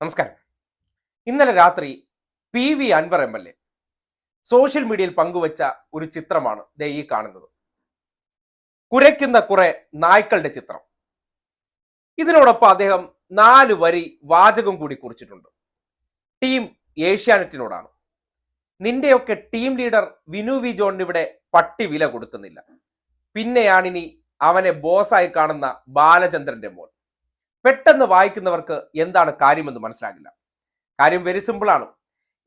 നമസ്കാരം. ഇന്നലെ രാത്രി P V Anvar M L A social മീഡിയയിൽ പങ്കുവച്ച ഒരു ചിത്രമാണ് ദേ ഈ കാണുന്നത്. കുരയ്ക്കുന്ന കുറെ നായ്ക്കളുടെ ചിത്രം. ഇതിനോടൊപ്പം അദ്ദേഹം നാല് വരി വാചകം കൂടി കുറിച്ചിട്ടുണ്ട്. ടീം ഏഷ്യാനെറ്റിനോടാണ്. നിന്റെയൊക്കെ ടീം ലീഡർ വിനു വി ജോണിന് ഇവിടെ പട്ടി വില കൊടുക്കുന്നില്ല. പിന്നെയാണിനി അവനെ ബോസായി കാണുന്ന ബാലചന്ദ്രന്റെ മോൻ. പെട്ടെന്ന് വായിക്കുന്നവർക്ക് എന്താണ് കാര്യമെന്ന് മനസ്സിലാകില്ല. കാര്യം വെരി സിമ്പിൾ ആണ്.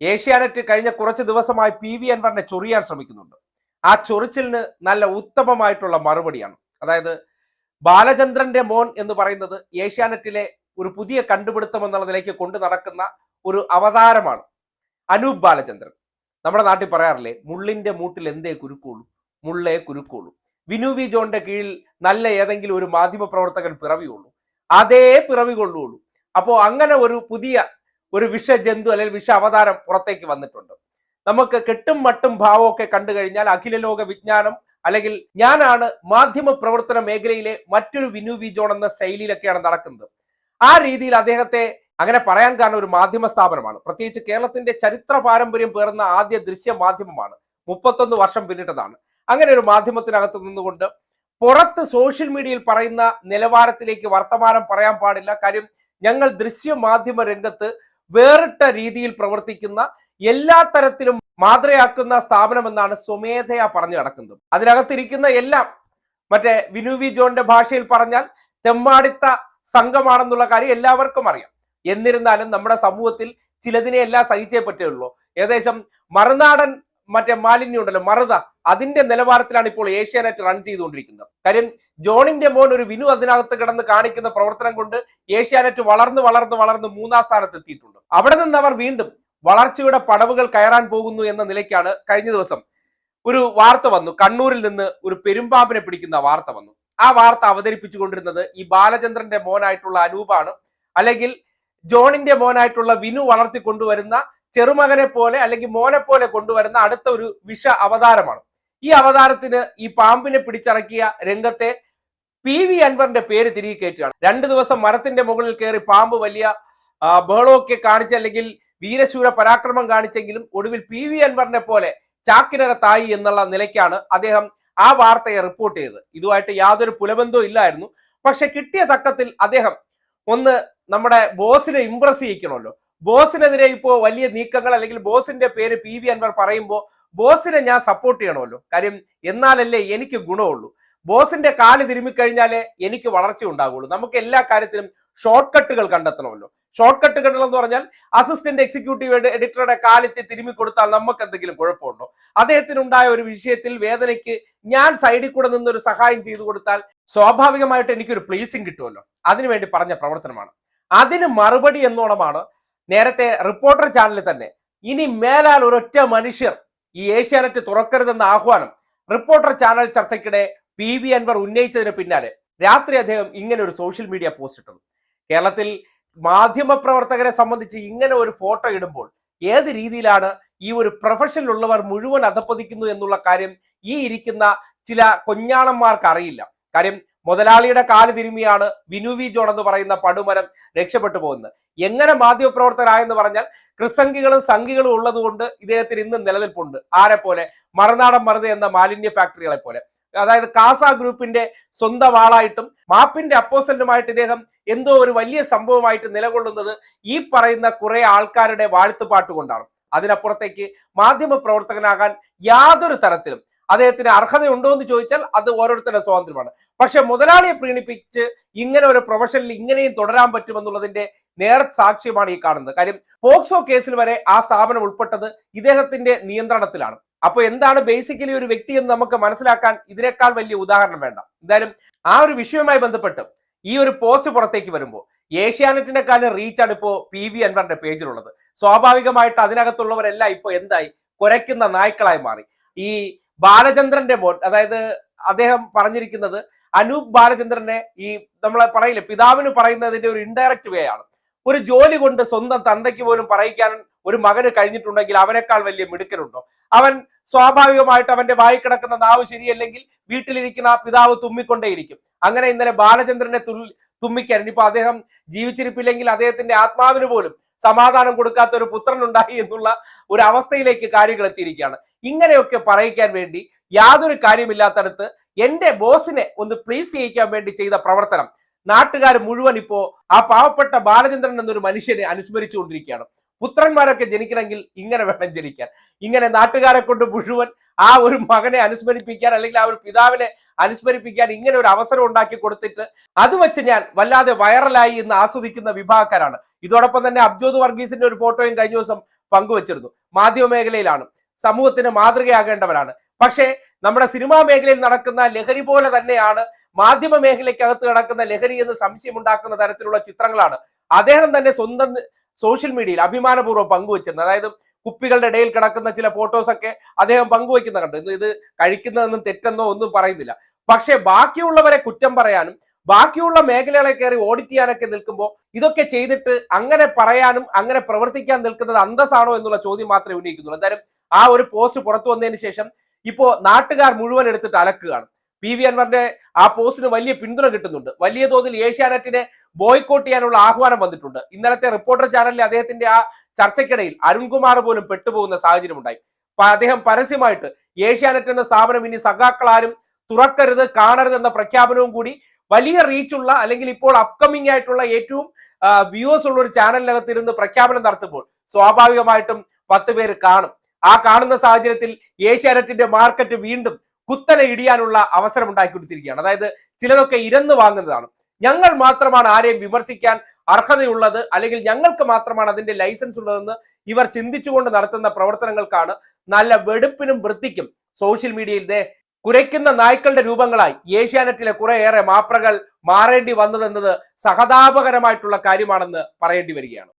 ഏഷ്യാനെറ്റ് കഴിഞ്ഞ കുറച്ച് ദിവസമായി പി വി അൻവറിനെ ചൊറിയാൻ ശ്രമിക്കുന്നുണ്ട്. ആ ചൊറിച്ചിലിന് നല്ല ഉത്തമമായിട്ടുള്ള മറുപടിയാണ്. അതായത് ബാലചന്ദ്രന്റെ മോൻ എന്ന് പറയുന്നത് ഏഷ്യാനെറ്റിലെ ഒരു പുതിയ കണ്ടുപിടുത്തം എന്നുള്ള നിലയ്ക്ക് കൊണ്ടു നടക്കുന്ന ഒരു അവതാരമാണ് അനൂപ് ബാലചന്ദ്രൻ. നമ്മുടെ നാട്ടിൽ പറയാറില്ലേ മുള്ളിന്റെ മൂട്ടിൽ എന്തേ കുരുക്കുള്ളൂ? മുള്ളേ കുരുക്കുള്ളൂ. വിനു വി ജോണിന്റെ കീഴിൽ നല്ല ഏതെങ്കിലും ഒരു മാധ്യമ പ്രവർത്തകൻ പിറവിയുള്ളൂ. അതേ പിറവി കൊള്ളുള്ളൂ. അപ്പോൾ അങ്ങനെ ഒരു പുതിയ ഒരു വിഷജന്തു അല്ലെങ്കിൽ വിഷ അവതാരം പുറത്തേക്ക് വന്നിട്ടുണ്ട്. നമുക്ക് കെട്ടും മട്ടും ഭാവമൊക്കെ കണ്ടു കഴിഞ്ഞാൽ അഖില ലോക വിജ്ഞാനം അല്ലെങ്കിൽ ഞാനാണ് മാധ്യമ പ്രവർത്തന മേഖലയിലെ മറ്റൊരു വിനു വി ജോൺ എന്ന ശൈലിയിലൊക്കെയാണ് നടക്കുന്നത്. ആ രീതിയിൽ അദ്ദേഹത്തെ അങ്ങനെ പറയാൻ കാരണം ഒരു മാധ്യമ സ്ഥാപനമാണ്. പ്രത്യേകിച്ച് കേരളത്തിന്റെ ചരിത്ര പാരമ്പര്യം പേർന്ന ആദ്യ ദൃശ്യ മാധ്യമമാണ്. മുപ്പത്തൊന്ന് വർഷം പിന്നിട്ടതാണ്. അങ്ങനെ ഒരു മാധ്യമത്തിനകത്ത് നിന്നുകൊണ്ട് പുറത്ത് സോഷ്യൽ മീഡിയയിൽ പറയുന്ന നിലവാരത്തിലേക്ക് വർത്തമാനം പറയാൻ പാടില്ല. കാര്യം ഞങ്ങൾ ദൃശ്യ മാധ്യമ രംഗത്ത് വേറിട്ട രീതിയിൽ പ്രവർത്തിക്കുന്ന എല്ലാ തരത്തിലും മാതൃയാക്കുന്ന സ്ഥാപനം എന്നാണ് സ്വമേധയാ പറഞ്ഞു നടക്കുന്നത്. അതിനകത്തിരിക്കുന്ന എല്ലാം മറ്റേ വിനു വി ജോണിന്റെ ഭാഷയിൽ പറഞ്ഞാൽ തെമ്മാടിത്ത സംഘമാണെന്നുള്ള കാര്യം എല്ലാവർക്കും അറിയാം. എന്നിരുന്നാലും നമ്മുടെ സമൂഹത്തിൽ ചിലതിനെ എല്ലാം സഹിച്ചേ പറ്റുള്ളൂ ഏകദേശം മറുനാടൻ മറ്റേ മാലിന്യം ഉണ്ടല്ലോ മറുത. അതിന്റെ നിലവാരത്തിലാണ് ഇപ്പോൾ ഏഷ്യാനെറ്റ് റൺ ചെയ്തുകൊണ്ടിരിക്കുന്നത്. കാര്യം ജോണിന്റെ മോൻ ഒരു വിനു അതിനകത്ത് കിടന്ന് കാണിക്കുന്ന പ്രവർത്തനം കൊണ്ട് ഏഷ്യാനെറ്റ് വളർന്ന് വളർന്ന് വളർന്ന് മൂന്നാം സ്ഥാനത്ത് എത്തിയിട്ടുണ്ട് അവിടെ നിന്ന് അവർ വീണ്ടും വളർച്ചയുടെ പടവുകൾ കയറാൻ പോകുന്നു എന്ന നിലയ്ക്കാണ് കഴിഞ്ഞ ദിവസം ഒരു വാർത്ത വന്നു. കണ്ണൂരിൽ നിന്ന് ഒരു പെരുമ്പാമ്പിനെ പിടിക്കുന്ന വാർത്ത വന്നു. ആ വാർത്ത അവതരിപ്പിച്ചുകൊണ്ടിരുന്നത് ഈ ബാലചന്ദ്രന്റെ മോനായിട്ടുള്ള അനൂപാണ്. അല്ലെങ്കിൽ ജോണിന്റെ മോനായിട്ടുള്ള വിനു വളർത്തി കൊണ്ടുവരുന്ന ചെറുമകനെ പോലെ അല്ലെങ്കിൽ മോനെ പോലെ കൊണ്ടുവരുന്ന അടുത്ത ഒരു വിഷ അവതാരമാണ്. ഈ അവതാരത്തിന് ഈ പാമ്പിനെ പിടിച്ചിറക്കിയ രംഗത്തെ പി വി അൻവറിന്റെ പേര് തിരികെ കയറ്റുകയാണ്. രണ്ടു ദിവസം മരത്തിന്റെ മുകളിൽ കയറി പാമ്പ് വലിയ ബഹളമൊക്കെ കാണിച്ച അല്ലെങ്കിൽ വീരശൂര പരാക്രമം കാണിച്ചെങ്കിലും ഒടുവിൽ പി വി അൻവറിനെ പോലെ ചാക്കിനകത്തായി എന്നുള്ള നിലയ്ക്കാണ് അദ്ദേഹം ആ വാർത്തയെ റിപ്പോർട്ട് ചെയ്തത്. ഇതുമായിട്ട് യാതൊരു പുലബന്ധവും ഇല്ലായിരുന്നു. പക്ഷെ കിട്ടിയ തക്കത്തിൽ അദ്ദേഹം ഒന്ന് നമ്മുടെ ബോസിനെ ഇംപ്രസ് ചെയ്യിക്കണമല്ലോ. ബോസിനെതിരെ ഇപ്പോ വലിയ നീക്കങ്ങൾ അല്ലെങ്കിൽ ബോസിന്റെ പേര് പി വി അൻവർ പറയുമ്പോൾ ബോസിനെ ഞാൻ സപ്പോർട്ട് ചെയ്യണമല്ലോ. കാര്യം എന്നാലല്ലേ എനിക്ക് ഗുണമുള്ളൂ. ബോസിന്റെ കാൽ തിരുമ്മിക്കഴിഞ്ഞാലേ എനിക്ക് വളർച്ച ഉണ്ടാകുള്ളൂ നമുക്ക് എല്ലാ കാര്യത്തിലും ഷോർട്ട് കട്ടുകൾ കണ്ടെത്തണമല്ലോ. ഷോർട്ട് കട്ടുകൾ എന്ന് പറഞ്ഞാൽ അസിസ്റ്റന്റ് എക്സിക്യൂട്ടീവ് എഡിറ്ററുടെ കാലിത്തെ തിരുമ്മി കൊടുത്താൽ നമുക്ക് എന്തെങ്കിലും കുഴപ്പമുണ്ടോ? അദ്ദേഹത്തിനുണ്ടായ ഒരു വിഷയത്തിൽ വേദനയ്ക്ക് ഞാൻ സൈഡിൽ കൂടെ നിന്നൊരു സഹായം ചെയ്തു കൊടുത്താൽ സ്വാഭാവികമായിട്ട് എനിക്കൊരു പ്ലേസിംഗ് കിട്ടുമല്ലോ. അതിനുവേണ്ടി പറഞ്ഞ പ്രവർത്തനമാണ്. അതിന് മറുപടി എന്നോണമാണ് നേരത്തെ റിപ്പോർട്ടർ ചാനലിൽ തന്നെ ഇനി മേലാൽ ഒരൊറ്റ മനുഷ്യർ ഈ ഏഷ്യാനെറ്റ് തുറക്കരുതെന്ന ആഹ്വാനം റിപ്പോർട്ടർ ചാനൽ ചർച്ചയ്ക്കിടെ പി വി അൻവർ ഉന്നയിച്ചതിന് പിന്നാലെ രാത്രി അദ്ദേഹം ഇങ്ങനെ ഒരു സോഷ്യൽ മീഡിയ പോസ്റ്റ് ഇട്ടു കേരളത്തിൽ മാധ്യമപ്രവർത്തകരെ സംബന്ധിച്ച് ഇങ്ങനെ ഒരു ഫോട്ടോ ഇടുമ്പോൾ ഏത് രീതിയിലാണ് ഈ ഒരു പ്രൊഫഷനിലുള്ളവർ മുഴുവൻ അധപ്പതിക്കുന്നു എന്നുള്ള കാര്യം ഈ ഇരിക്കുന്ന ചില കൊഞ്ഞാളന്മാർക്ക് അറിയില്ല. കാര്യം മുതലാളിയുടെ കാൽ തിരുമിയാണ് വിനു വി ജോൺ എന്ന് പറയുന്ന പടുമരം രക്ഷപ്പെട്ടു പോകുന്നത്. എങ്ങനെ മാധ്യമപ്രവർത്തകരായെന്ന് പറഞ്ഞാൽ ക്രിസംഖികളും സംഘികളും ഉള്ളതുകൊണ്ട് ഇദ്ദേഹത്തിന് ഇന്നും നിലനിൽപ്പുണ്ട്. ആരെ പോലെ? മറുനാടൻ മറുത എന്ന മാലിന്യ ഫാക്ടറികളെ പോലെ. അതായത് കാസ ഗ്രൂപ്പിന്റെ സ്വന്തം ആളായിട്ടും മാപ്പിന്റെ അപ്പോസ്റ്റന്റുമായിട്ട് ഇദ്ദേഹം എന്തോ ഒരു വലിയ സംഭവമായിട്ട് നിലകൊള്ളുന്നത് ഈ പറയുന്ന കുറെ ആൾക്കാരുടെ വാഴ്ത്തുപാട്ട് കൊണ്ടാണ്. അതിനപ്പുറത്തേക്ക് മാധ്യമ പ്രവർത്തകനാകാൻ യാതൊരു തരത്തിലും അദ്ദേഹത്തിന് അർഹതയുണ്ടോ എന്ന് ചോദിച്ചാൽ അത് ഓരോരുത്തരുടെ സ്വാതന്ത്ര്യമാണ്. പക്ഷെ മുതലാളിയെ പ്രീണിപ്പിച്ച് ഇങ്ങനെ ഒരു പ്രൊഫഷനിൽ ഇങ്ങനെയും തുടരാൻ പറ്റുമെന്നുള്ളതിന്റെ നേർ സാക്ഷ്യമാണ് ഈ കാണുന്നത്. കാര്യം പോക്സോ കേസിൽ വരെ ആ സ്ഥാപനം ഉൾപ്പെട്ടത് ഇദ്ദേഹത്തിന്റെ നിയന്ത്രണത്തിലാണ്. അപ്പൊ എന്താണ് ബേസിക്കലി ഒരു വ്യക്തി എന്ന് നമുക്ക് മനസ്സിലാക്കാൻ ഇതിനേക്കാൾ വലിയ ഉദാഹരണം വേണ്ട. എന്തായാലും ആ ഒരു വിഷയവുമായി ബന്ധപ്പെട്ട് ഈ ഒരു പോസ്റ്റ് പുറത്തേക്ക് വരുമ്പോൾ ഏഷ്യാനെറ്റിനെക്കാളും റീച്ചാണ് ഇപ്പോ പി വി അൻവറിന്റെ പേജിലുള്ളത്. സ്വാഭാവികമായിട്ട് അതിനകത്തുള്ളവരെല്ലാം ഇപ്പൊ എന്തായി? കുരയ്ക്കുന്ന നായ്ക്കളായി മാറി. ഈ ബാലചന്ദ്രന്റെ ബോട്ട് അതായത് അദ്ദേഹം പറഞ്ഞിരിക്കുന്നത് അനൂപ് ബാലചന്ദ്രനെ ഈ നമ്മളെ പറയില്ലേ പിതാവിന് പറയുന്നതിന്റെ ഒരു ഇൻഡയറക്റ്റ് വേ ആണ്. ഒരു ജോലി കൊണ്ട് സ്വന്തം തന്തയ്ക്ക് പോലും പറയിക്കാൻ ഒരു മകന് കഴിഞ്ഞിട്ടുണ്ടെങ്കിൽ അവനേക്കാൾ വലിയ മിടുക്കനുണ്ടോ? അവൻ സ്വാഭാവികമായിട്ട് അവന്റെ വായി കിടക്കുന്ന നാവ് ശരിയല്ലെങ്കിൽ വീട്ടിലിരിക്കുന്ന ആ പിതാവ് തുമ്മിക്കൊണ്ടേയിരിക്കും. അങ്ങനെ ഇന്നലെ ബാലചന്ദ്രനെ തുമ്മിക്കാൻ ഇനിയിപ്പോ അദ്ദേഹം ജീവിച്ചിരിപ്പില്ലെങ്കിൽ അദ്ദേഹത്തിന്റെ ആത്മാവിന് പോലും സമാധാനം കൊടുക്കാത്ത ഒരു പുത്രൻ ഉണ്ടായി എന്നുള്ള ഒരു അവസ്ഥയിലേക്ക് കാര്യങ്ങൾ എത്തിയിരിക്കുകയാണ്. ഇങ്ങനെയൊക്കെ പറയിക്കാൻ വേണ്ടി യാതൊരു കാര്യമില്ലാത്തടത്ത് എന്റെ ബോസിനെ ഒന്ന് പ്ലീസ് ചെയ്യിക്കാൻ വേണ്ടി ചെയ്ത പ്രവർത്തനം. നാട്ടുകാർ മുഴുവൻ ഇപ്പോ ആ പാവപ്പെട്ട ബാലചന്ദ്രൻ എന്നൊരു മനുഷ്യനെ അനുസ്മരിച്ചുകൊണ്ടിരിക്കുകയാണ്. പുത്രന്മാരൊക്കെ ജനിക്കണമെങ്കിൽ ഇങ്ങനെ വേണം ജനിക്കാൻ. ഇങ്ങനെ നാട്ടുകാരെ കൊണ്ട് മുഴുവൻ ആ ഒരു മകനെ അനുസ്മരിപ്പിക്കാൻ അല്ലെങ്കിൽ ആ ഒരു പിതാവിനെ അനുസ്മരിപ്പിക്കാൻ ഇങ്ങനെ ഒരു അവസരം ഉണ്ടാക്കി കൊടുത്തിട്ട് അത് വെച്ച് ഞാൻ വല്ലാതെ വൈറലായി എന്ന് ആസ്വദിക്കുന്ന വിഭാഗക്കാരാണ്. ഇതോടൊപ്പം തന്നെ അബ്ജോദ് വർഗീസിന്റെ ഒരു ഫോട്ടോയും കഴിഞ്ഞ ദിവസം പങ്കുവച്ചിരുന്നു. മാധ്യമ മേഖലയിലാണ് സമൂഹത്തിന് മാതൃകയാകേണ്ടവരാണ്. പക്ഷേ നമ്മുടെ സിനിമാ മേഖലയിൽ നടക്കുന്ന ലഹരി പോലെ തന്നെയാണ് മാധ്യമ മേഖലയ്ക്കകത്ത് നടക്കുന്ന ലഹരി എന്ന് സംശയമുണ്ടാക്കുന്ന തരത്തിലുള്ള ചിത്രങ്ങളാണ്. അദ്ദേഹം തന്നെ സ്വന്തം സോഷ്യൽ മീഡിയയിൽ അഭിമാനപൂർവം പങ്കുവച്ചിരുന്നത്. അതായത് കുപ്പികളുടെ ഇടയിൽ കിടക്കുന്ന ചില ഫോട്ടോസ് ഒക്കെ അദ്ദേഹം പങ്കുവയ്ക്കുന്ന കണ്ടു ഇത് കഴിക്കുന്നതെന്നും തെറ്റെന്നോ ഒന്നും പറയുന്നില്ല. പക്ഷേ ബാക്കിയുള്ളവരെ കുറ്റം പറയാനും ബാക്കിയുള്ള മേഖലകളെ കയറി ഓഡിറ്റ് ചെയ്യാനൊക്കെ നിൽക്കുമ്പോൾ ഇതൊക്കെ ചെയ്തിട്ട് അങ്ങനെ പറയാനും അങ്ങനെ പ്രവർത്തിക്കാൻ നിൽക്കുന്നത് അന്തസ്സാണോ എന്നുള്ള ചോദ്യം മാത്രമേ ഉന്നയിക്കുന്നുള്ളൂ. എന്തായാലും ആ ഒരു പോസ്റ്റ് പുറത്തു വന്നതിന് ശേഷം ഇപ്പോ നാട്ടുകാർ മുഴുവൻ എടുത്തിട്ട് അലക്കുകയാണ്. പി വി അൻവറിന്റെ ആ പോസ്റ്റിന് വലിയ പിന്തുണ കിട്ടുന്നുണ്ട്. വലിയ തോതിൽ ഏഷ്യാനെറ്റിനെ ബോയ്ക്കോട്ട് ചെയ്യാനുള്ള ആഹ്വാനം വന്നിട്ടുണ്ട്. ഇന്നലത്തെ റിപ്പോർട്ടർ ചാനലിൽ അദ്ദേഹത്തിന്റെ ആ ചർച്ചയ്ക്കിടയിൽ അരുൺകുമാർ പോലും പെട്ടുപോകുന്ന സാഹചര്യം ഉണ്ടായി. അദ്ദേഹം പരസ്യമായിട്ട് ഏഷ്യാനെറ്റ് എന്ന സ്ഥാപനം ഇനി സഖാക്കളാരും തുറക്കരുത് കാണരുത് എന്ന പ്രഖ്യാപനവും കൂടി വലിയ റീച്ചുള്ള അല്ലെങ്കിൽ ഇപ്പോൾ അപ്കമിംഗ് ആയിട്ടുള്ള ഏറ്റവും വ്യൂവേഴ്സ് ഉള്ള ഒരു ചാനലിനകത്ത് ഇരുന്ന് പ്രഖ്യാപനം നടത്തുമ്പോൾ സ്വാഭാവികമായിട്ടും പത്ത് പേര് കാണും. ആ കാണുന്ന സാഹചര്യത്തിൽ ഏഷ്യാനെറ്റിന്റെ മാർക്കറ്റ് വീണ്ടും കുത്തനെ ഇടിയാനുള്ള അവസരം ഉണ്ടാക്കി കൊടുത്തിരിക്കുകയാണ് അതായത് ചിലതൊക്കെ ഇരന്ന് വാങ്ങുന്നതാണ്. ഞങ്ങൾ മാത്രമാണ് ആരെയും വിമർശിക്കാൻ അർഹതയുള്ളത് അല്ലെങ്കിൽ ഞങ്ങൾക്ക് മാത്രമാണ് അതിന്റെ ലൈസൻസ് ഉള്ളതെന്ന് ഇവർ ചിന്തിച്ചുകൊണ്ട് നടത്തുന്ന പ്രവർത്തനങ്ങൾക്കാണ് നല്ല വെടുപ്പിനും വൃത്തിക്കും സോഷ്യൽ മീഡിയയിൽ ദേ കുരയ്ക്കുന്ന നായ്ക്കളുടെ രൂപങ്ങളായി ഏഷ്യാനെറ്റിലെ കുറേയേറെ മാപ്രകൾ മാറേണ്ടി വന്നതെന്നത് സഹതാപകരമായിട്ടുള്ള കാര്യമാണെന്ന് പറയേണ്ടി വരികയാണ്.